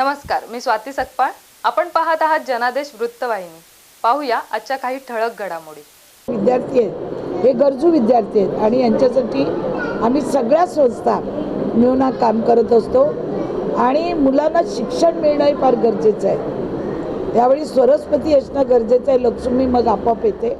नमस्कार मी स्वाती सकपाळ. आपण पाहत आहात जनादेश वृत्तवाहिनी. पाहूया आजच्या काही ठळक घडामोडी. विद्यार्थी आहेत. हे गरजू विद्यार्थी आहेत आणि यांच्यासाठी आम्ही सगळ्या संस्था मिळून हा काम करत असतो आणि मुलांना शिक्षण मिळणंही फार गरजेचं आहे. त्यावेळी सरस्वती असणं गरजेचं आहे. लक्ष्मी मग आपोआप येते.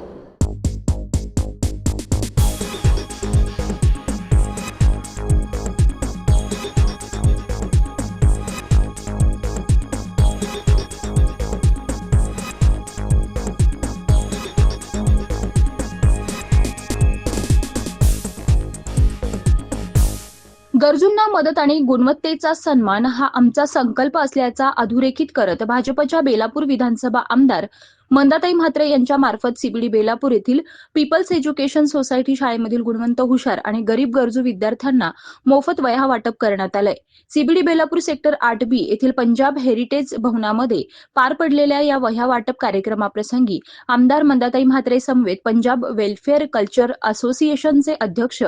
गरजूंना मदत आणि गुणवत्तेचा सन्मान हा आमचा संकल्प असल्याचा अधोरेखित करत भाजपच्या बेलापूर विधानसभा आमदार मंदाताई म्हात्रे यांच्या मार्फत सीबीडी बेलापूर येथील पीपल्स एज्युकेशन सोसायटी शाळेमधील गुणवंत हुशार आणि गरीब गरजू विद्यार्थ्यांना मोफत वह्या वाटप करण्यात आलंय. सीबीडी बेलापूर सेक्टर आठ बी येथील पंजाब हेरिटेज भवनामध्ये पार पडलेल्या या वह्या वाटप कार्यक्रमाप्रसंगी आमदार मंदाताई म्हात्रे समवेत पंजाब वेलफेअर कल्चर असोसिएशनचे अध्यक्ष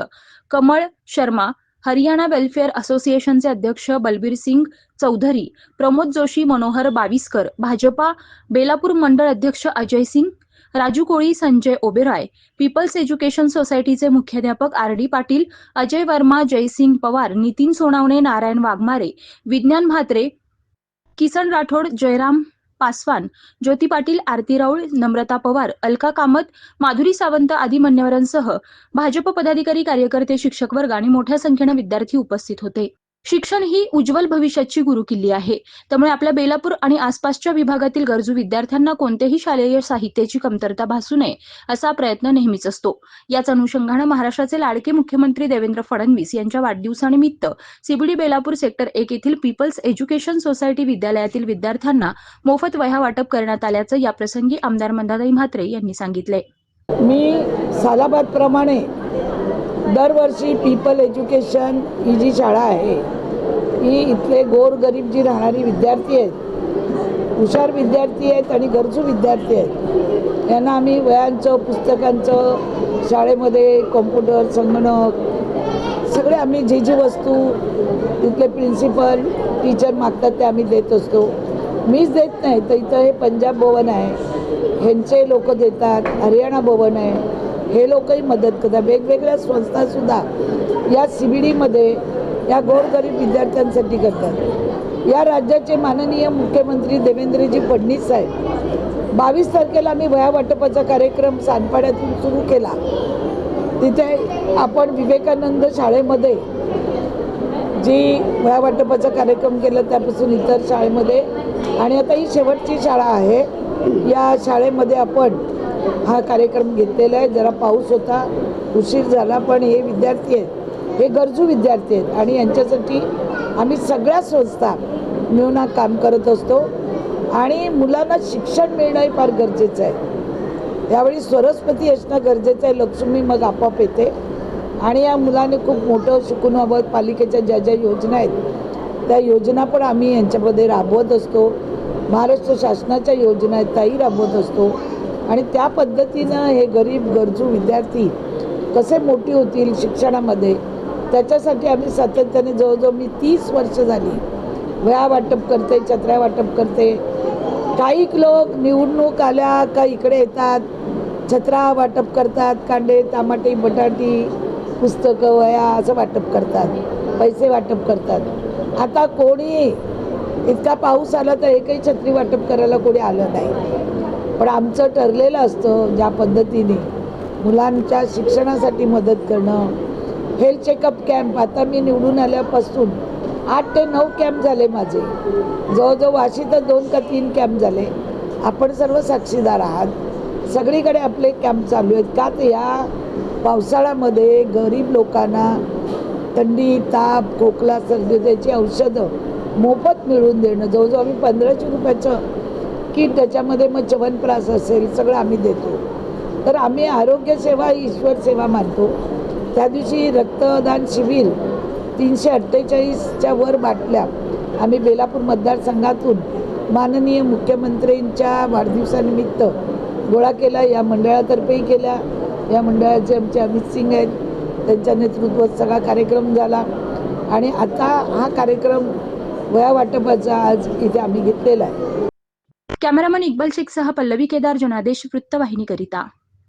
कमळ शर्मा हरियाणा वेलफेअर असोसिएशनचे अध्यक्ष बलबीर सिंग चौधरी प्रमोद जोशी मनोहर बाविस्कर भाजपा बेलापूर मंडळ अध्यक्ष अजय सिंग राजू कोळी संजय ओबेरॉय पीपल्स एज्युकेशन सोसायटीचे मुख्याध्यापक आर डी पाटील अजय वर्मा जयसिंग पवार नितीन सोनावणे नारायण वाघमारे विज्ञान म्हात्रे किसन राठोड जयराम पासवान ज्योती पाटील आरती राऊळ नम्रता पवार अलका कामत माधुरी सावंत आदी मान्यवरांसह भाजप पदाधिकारी कार्यकर्ते शिक्षक वर्ग आणि मोठ्या संख्येनं विद्यार्थी उपस्थित होते. शिक्षण ही उज्ज्वल भविष्याची गुरुकिल्ली आहे. त्यामुळे आपल्या बेलापूर आणि आसपासच्या विभागातील गरजू विद्यार्थ्यांना कोणत्याही शालेय साहित्याची कमतरता भासू नये असा प्रयत्न नेहमीच असतो. याच अनुषंगानं महाराष्ट्राचे लाडके मुख्यमंत्री देवेंद्र फडणवीस यांच्या वाढदिवसानिमित्त सीबीडी बेलापूर सेक्टर एक येथील पीपल्स एज्युकेशन सोसायटी विद्यालयातील विद्यार्थ्यांना मोफत वह्या वाटप करण्यात आल्याचं याप्रसंगी आमदार मंदाताई म्हात्रे यांनी सांगितले मी सालाबादप्रमाणे दरवर्षी पीपल एज्युकेशन ही जी शाळा आहे ही इथले गोरगरीब जी राहणारी विद्यार्थी आहेत हुशार विद्यार्थी आहेत आणि गरजू विद्यार्थी आहेत. यांना आम्ही वयांचं पुस्तकांचं शाळेमध्ये कॉम्प्युटर संगणक सगळे आम्ही जी जी वस्तू तिथले प्रिन्सिपल टीचर मागतात ते आम्ही देत असतो. मीच देत नाही तर इथं हे पंजाब भवन आहे ह्यांचे लोक देतात हरियाणा भवन आहे. हे लोकही मदत करतात. वेगवेगळ्या संस्थासुद्धा या सी बी डीमध्ये या गोरगरीब विद्यार्थ्यांसाठी करतात. या राज्याचे माननीय मुख्यमंत्री देवेंद्रजी फडणवीस साहेब बावीस तारखेला आम्ही वया वाटपाचा कार्यक्रम सानपाड्यातून सुरू केला. तिथे आपण विवेकानंद शाळेमध्ये जी वया वाटपाचा कार्यक्रम केला त्यापासून इतर शाळेमध्ये. आणि आता ही शेवटची शाळा आहे. या शाळेमध्ये आपण हा कार्यक्रम घेतलेला आहे. जरा पाऊस होता उशीर झाला पण हे विद्यार्थी आहेत. हे गरजू विद्यार्थी आहेत आणि यांच्यासाठी आम्ही सगळ्या संस्था मिळून हा काम करत असतो. आणि मुलांना शिक्षण मिळणंही फार गरजेचं आहे. त्यावेळी सरस्वती असणं गरजेचं आहे. लक्ष्मी मग आपोआप येते. आणि या मुलाने खूप मोठं शिकून हवं. पालिकेच्या ज्या ज्या योजना आहेत त्या योजना पण आम्ही यांच्यामध्ये राबवत असतो. महाराष्ट्र शासनाच्या योजना आहेत त्याही राबवत असतो. आणि त्या पद्धतीनं हे गरीब गरजू विद्यार्थी कसे मोठी होतील शिक्षणामध्ये त्याच्यासाठी आम्ही सातत्याने जवळजवळ मी तीस वर्ष झाली. वया वाटप करते छत्र्या वाटप करते. काही लोक निवडणूक आल्या का इकडे येतात छत्रा वाटप करतात कांदे तामाटी बटाटी पुस्तकं वया असं वाटप करतात पैसे वाटप करतात. आता कोणी इतका पाऊस आला तर एकही छत्री वाटप करायला कोणी आलं नाही. पण आमचं ठरलेलं असतं ज्या पद्धतीने मुलांच्या शिक्षणासाठी मदत करणं. हेल्थ चेकअप कॅम्प आता मी निवडून आल्यापासून आठ ते नऊ कॅम्प झाले माझे. जवळजवळ वाशीतच दोन का तीन कॅम्प झाले. आपण सर्व साक्षीदार आहात. सगळीकडे आपले कॅम्प चालू आहेत. का तर या पावसाळ्यामध्ये गरीब लोकांना थंडी ताप खोकला सर्दी त्याची औषधं मोफत मिळवून देणं. जवळजवळ आम्ही पंधराशे रुपयाचं की त्याच्यामध्ये मग च्यवनप्रास असेल सगळं आम्ही देतो. तर आम्ही आरोग्यसेवा ही ईश्वर सेवा मानतो. त्या दिवशी रक्तदान शिबिर तीनशे अठ्ठेचाळीसच्या वर बाटल्या आम्ही बेलापूर मतदारसंघातून माननीय मुख्यमंत्र्यांच्या वाढदिवसानिमित्त गोळा केला. या मंडळातर्फेही केल्या. या मंडळाचे आमचे अमित सिंग आहेत. त्यांच्या नेतृत्वात सगळा कार्यक्रम झाला. आणि आता हा कार्यक्रम वया वाटपाचा आज इथे आम्ही घेतलेला आहे. कॅमेरामन इक्बाल शेखसह पल्लवी केदार जनादेश वृत्तवाहिनीकरिता.